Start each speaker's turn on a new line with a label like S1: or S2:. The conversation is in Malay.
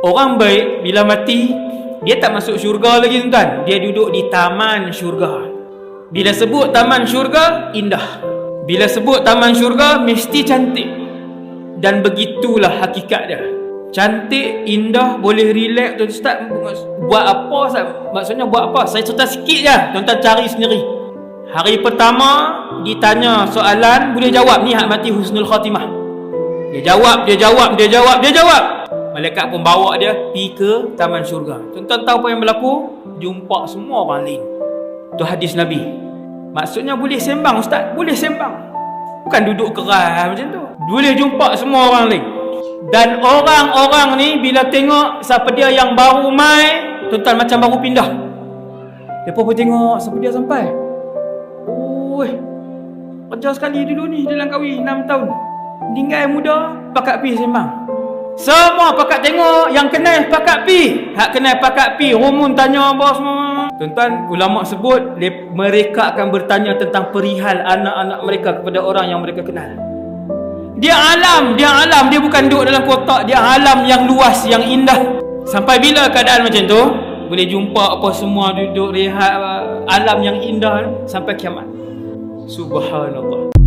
S1: Orang baik bila mati dia tak masuk syurga lagi tuan. Dia duduk di taman syurga. Bila sebut taman syurga indah. Bila sebut taman syurga mesti cantik. Dan begitulah hakikat dia. Cantik, indah, boleh relax tuan ustaz buat apa ustaz? Maksudnya buat apa? Saya cerita sikit je. Tuan-tuan cari sendiri. Hari pertama ditanya soalan boleh jawab ni hak mati husnul khatimah. Dia jawab, dia jawab, dia jawab, dia jawab. Malaikat pun bawa dia pergi ke taman syurga. Tuan-tuan tahu apa yang berlaku? Jumpa semua orang lain. Itu hadis Nabi. Maksudnya boleh sembang ustaz, boleh sembang. Bukan duduk keras macam tu. Boleh jumpa semua orang lain. Dan orang-orang ni bila tengok siapa dia yang baru mai, tuan-tuan macam baru pindah. Depa pun tengok siapa dia sampai. Oi. Kerja sekali dulu ni dalam kahwin 6 tahun. Tinggal muda, pakat pi sembang. Semua pakat tengok yang kenal pakat pi. Hak kenal pakat pi, rumun tanya apa semua. Tuan-tuan, ulama sebut mereka akan bertanya tentang perihal anak-anak mereka kepada orang yang mereka kenal. Dia alam, dia alam, dia bukan duduk dalam kotak, dia alam yang luas, yang indah. Sampai bila keadaan macam tu? Boleh jumpa apa semua duduk rehat alam yang indah sampai kiamat. Subhanallah.